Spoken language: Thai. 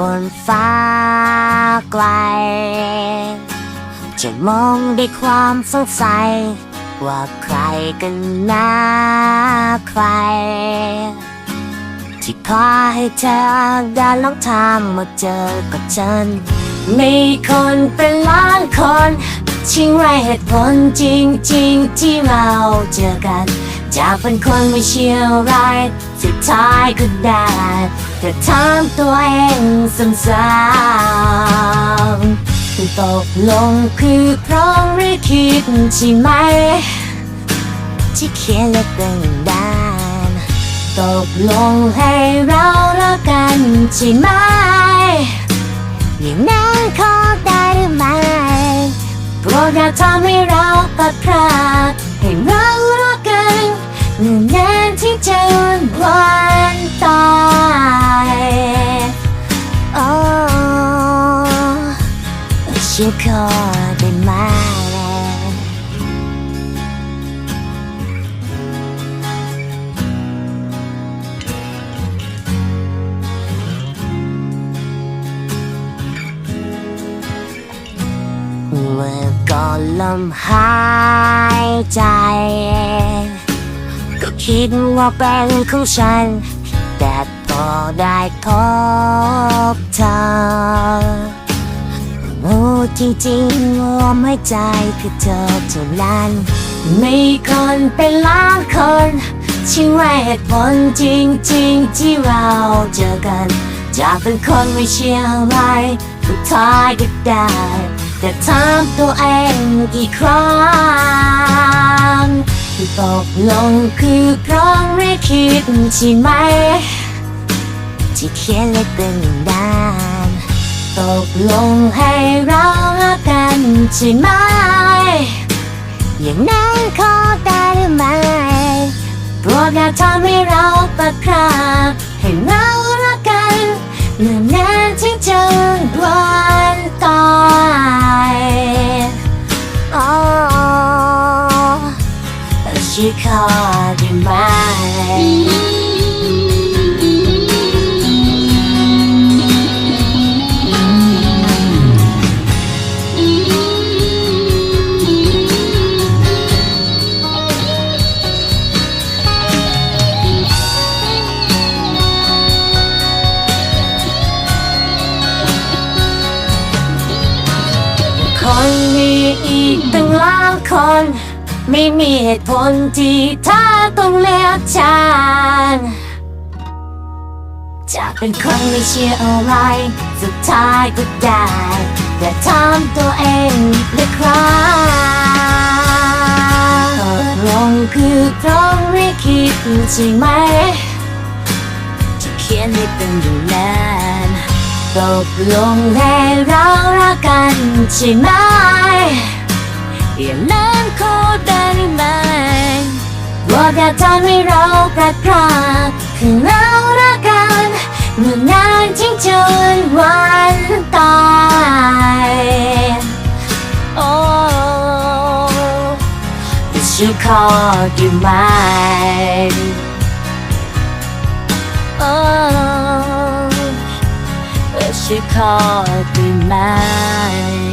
บนฟ้าไกล จะมองด้วยความสงสัย ว่าใครกันนะใคร ที่พาให้เธอเดินลองทางมาเจอกับฉัน มีคนเป็นล้านคนชิงไรเหตุผลจริง ๆ ที่เราเจอกัน จะเป็นคนไม่เชื่ออะไรสุดท้ายก็ได้แต่ถามตัวเองซ้ำๆตกลงคือเพราะหรือคิดใช่ไหม ที่เขียนและเป็นด้านตกลงให้เราละกันใช่ไหมอย่างนั้นขอได้หรือไม่โปรดอย่าทำให้เราตัดพรากานที่จะวันตายโอ้ฉันขอได้ไหมเมื่อก่อนลมหายใจ คิดว่าเป็นของฉัน แต่พอได้พบเธอโอ้จริงๆว่าไม่ใจคือเธอเท่านั้นมีคนเป็นล้านคนชิงไรเหตุผลจริงๆ ที่เราเจอกันจะเป็นคนไม่เชื่ออะไรสุดท้ายก็ได้ แต่ถามตัวเองกี่ครั้ง กลงคือพราะไม่คิดใช่ไหม ที่เขียนเลยเป็นด้านตกลงให้เราละกันใช่ไหม อย่างนั้นขอได้หรือไม่โปรดอย่าทำให้เราตัดขาดให้เราละกันเมื่อนานที่จะวัน ฉันขอได้ไหมคนมีอีกตั้งล้านคน ไม่มีเหตุผลที่เธอต้องเลือกฉันจะเป็นคนไม่เชื่ออะไร สุดท้ายก็ได้แต่ถามตัวเองอีกครั้งตกลงคือเพราะไม่คิดใช่ไหมที่เขียนให้เป็นอยู่นานตกลงให้เรารักกันใช่ไหมอย่างนั้นขอได้หรือไม่ ว่าทำให้เราพลัดพรากคือเรารักกันเมื่อนานจริงจนวันตายโอ้ฉันขอได้ไหมโอ้ฉันขอได้ไหม